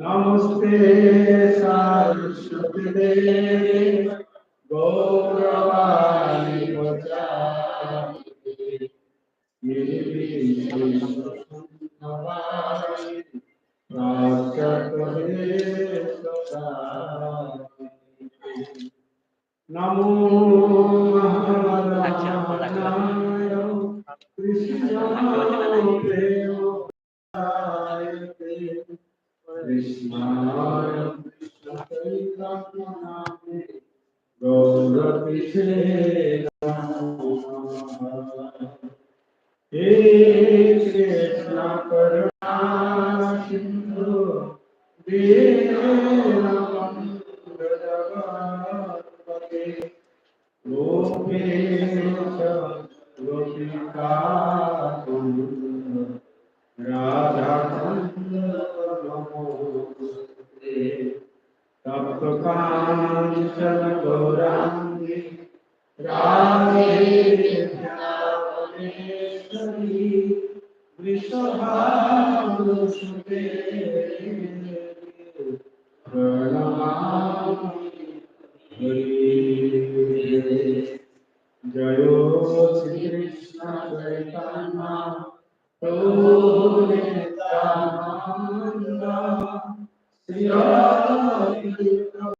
নমস্তে সরস্বতী দেবে গৌরবাণী প্রচারিতে নির্বিশেষণবাণী প্রাচ্যকরে প্রচারিতে নমো মহামাদায় কৃষ্ণ প্রেম কৃষ্ণায় কৃষ্ণ চৈতন্য নামে গৌরপিছে হে কৃষ্ণ করুণা গৌরাঙ্গী রাধে বৃন্দাবনেশ্বরী বৃষভানুসুতে প্রণমামি জয় শ্রীকৃষ্ণ চৈতন্য প্রভু নিত্যানন্দ শ্রী অদ্বৈত গৌরভক্তবৃন্দ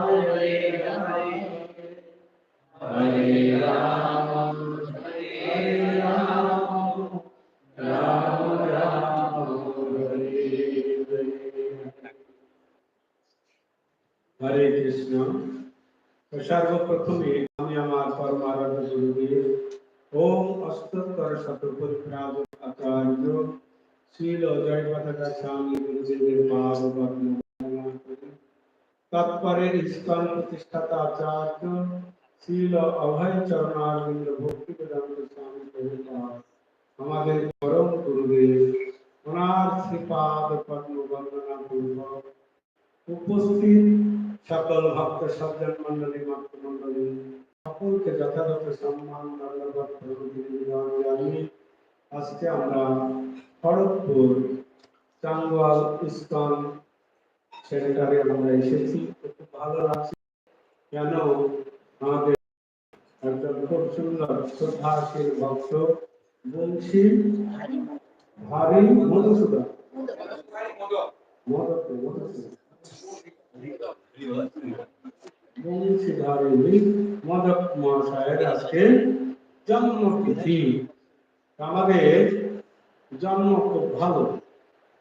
তো সর্বপ্রথমে আমি আমার পরমারাধ্য গুরুদেব ওম অস্তর শতপরিপ্রাজ আচার্য শ্রীল জয় মাতা স্বামী গুরুদেবের পাদ পদ্ম বন্দনা করি। তৎপরের ইস্কন প্রতিষ্ঠাতা আচার্য শ্রীল অভয় চরণারবিন্দ ভক্তি বেদান্ত স্বামী প্রভুপাদ আমাদের পরম গুরুদেব ওনার শ্রীপাদ পদ্ম বন্দনা পূর্বক উপস্থিত সকল ভক্ত সজ্জন মন্ডলী ভক্ত মন্ডলী সকলকে যথাযথ সম্মান ধন্যবাদ আজকে আমরা খড়গপুর চাঙ্গওয়াল ইস্কন সেন্টারে আমরা এসেছি। খুব ভালো লাগছে। কেন? আমাদের একজন খুব সুন্দর শ্রদ্ধাশীল ভক্ত বংশী ভারী মধুসূদন মধুসূদন।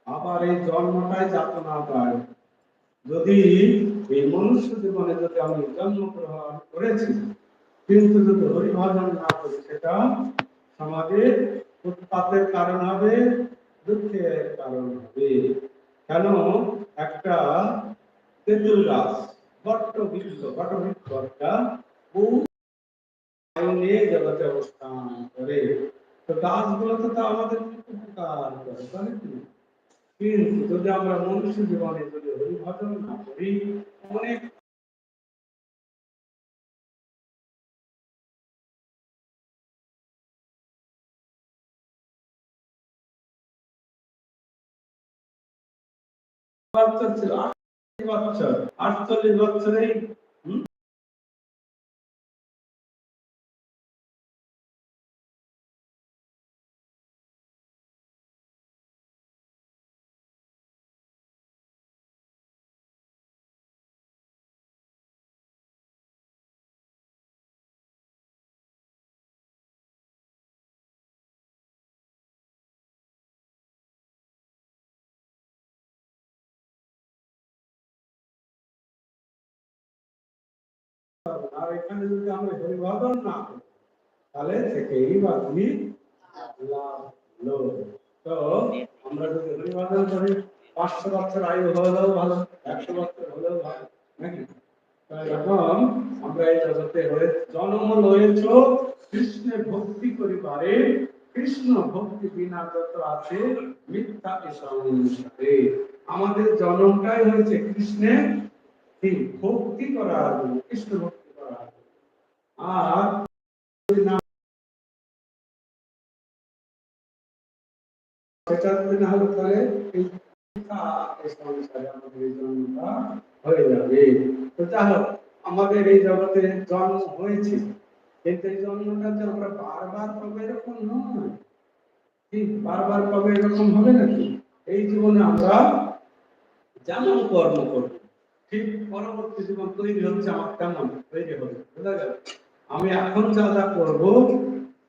আবার এই জন্মটাই যাতনা পায় যদি এই মনুষ্য জীবনে যদি আমি জন্মগ্রহণ করেছি কিন্তু যদি হরিভজন না করি সেটা সমাজের উৎপাতের কারণ হবে দুঃখের কারণ হবে। কেন? একটা তেঁতুল গাছ বট্ট বৃক্ষ বট বৃক্ষ একটা নিয়ে জগতে অবস্থান করে তো গাছগুলো তো তা আমাদের উপকার করে তাই কি? কিন্তু যদি আমরা মনুষ্য জীবনে যদি হরিভজন না করি, অনেক ছিল বছর আটচল্লিশ বছরেই আর এখানে যদি আমরা না করি, তাহলে থেকেই বা তুমি তো আমরা যদি করি, পাঁচশো বছর আয়ু হলেও ভালো, একশো বছর হলেও ভালো, নাকি? আমরা এই জগতে জন্ম লয়েছ, কৃষ্ণে ভক্তি করিবারে, কৃষ্ণ ভক্তি বিনা যত আছে, মিথ্যা সংসারে আমাদের জন্মটাই হয়েছে কৃষ্ণের ভক্তি করার জন্য, কৃষ্ণ ভক্তি। হয়ে আমাদের এই জগতে জন্ম হয়েছে কিন্তু এই জন্মটা যে আমরা বারবার পাবো এরকম নয় বারবার পাবো এরকম হবে নাকি এই জীবনে আমরা যেমন কর্ম করব ঠিক পরবর্তী জীবন তৈরি হচ্ছে আমার তেমন তৈরি হবে বোঝা গেল আমি এখন যা যা করব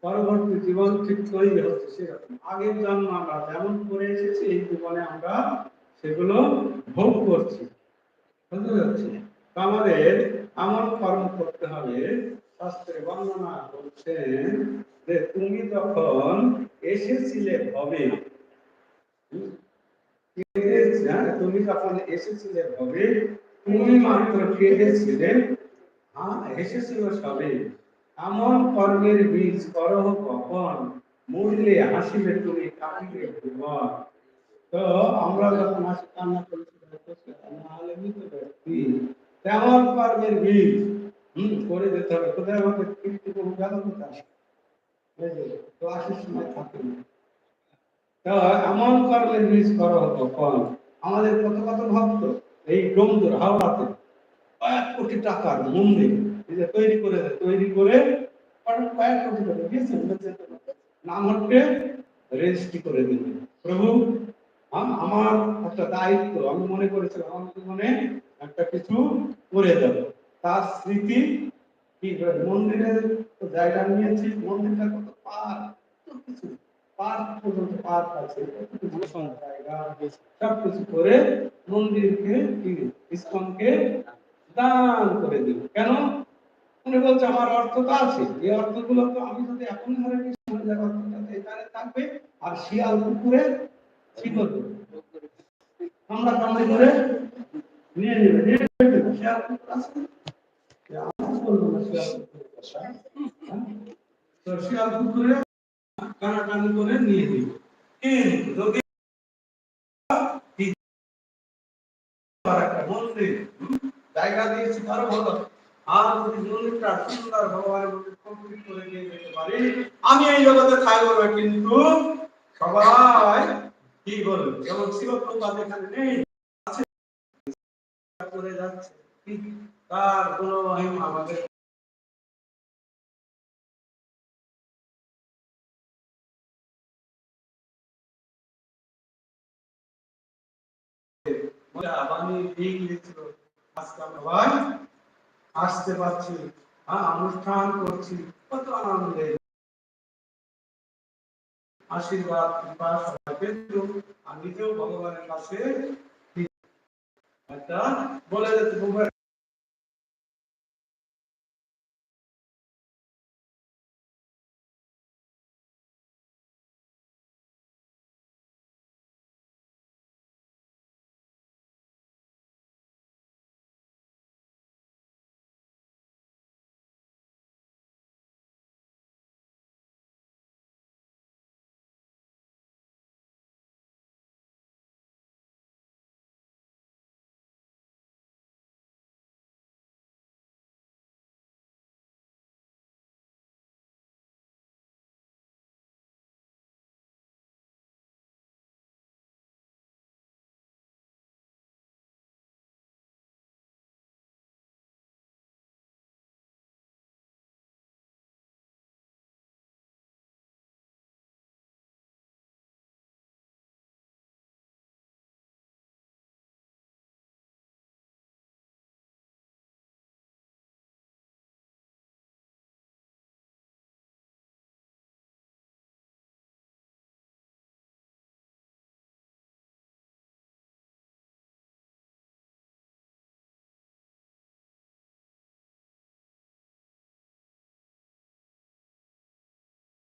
পরবর্তী জীবন ঠিক তৈরি হচ্ছে সেরকম। আগের জন্ম আমরা যেমন করে এসেছি এই জীবনে আমরা সেগুলো ভোগ করছি। বুঝতে পারছি? আমাদের এমন কর্ম করতে হবে শাস্ত্রে বর্ণনা করছেন যে তুমি যখন এসেছিলে ভবে হ্যাঁ, তুমি যখন এসেছিলে ভবে তুমি মাত্র কেঁদেছিলে হ্যাঁ এসেছিল সবে। এমন কর্মের বীজ করহ কখন? মরলে হাসিবে তুমি কাঁদিবে ভুবন তো আমরা যখন হাসি কান্না করছি তেমন কর্মের বীজ। হম করে যেতে হবে। কোথায় কীর্তি কোনো গেল এই যে, সময় থাকে তো এমন কর্মের বীজ করা হতো কম আমাদের কত কত ভক্ত এই ডোমদুর হাওড়াতে কয়েক কোটি টাকার মন্দির তৈরি করে তৈরি করে কয়েক কোটি টাকা গেছেন নাম হচ্ছে রেজিস্ট্রি করে দিল প্রভু আমার একটা দায়িত্ব, আমি মনে করেছিলাম, আমার জীবনে একটা কিছু করে দেব। তার স্মৃতি কি? মন্দিরের জায়গা নিয়েছি, মন্দিরটা কত পার? কিছু পার্ক পর্যন্ত পার্ক আছে। জায়গা সব কিছু করে মন্দিরকে ইসকনকে দান করে দিল। কেন? উনি বলছে, আমার অর্থ তো আছে। এই অর্থগুলো তো আমি যদি এখন ধরে যাওয়ার অর্থটা এখানে থাকবে। আর শিয়াল পুকুরে কি করবে আমরা কামড়ে করে নিয়ে নেবে। শিয়াল পুকুর আছে? আমি শিয়াল হ্যাঁ? পুকুরে কানাকানি করে নিয়ে দিবে কিন্তু যদি আর একটা মন্দির হুম, জায়গা দিয়েছি, তারও ভালো। আর যদি মন্দিরটা সুন্দর ভগবানের কমপ্লিট করে দিয়ে যেতে পারি, আমি এই জগতে থাকব না, কিন্তু সবাই কি বলবে? যেমন শিবপ্রপাত এখানে নেই, আছে। করে যাচ্ছে। তার কোনো আমাদের বাণী ঠিক লিখছিল আজকে আমরা আসতে পারছি হ্যাঁ অনুষ্ঠান করছি। কত আনন্দে। আশীর্বাদ, কৃপা সবাই আমি নিজেও ভগবানের কাছে একটা বলে যেতে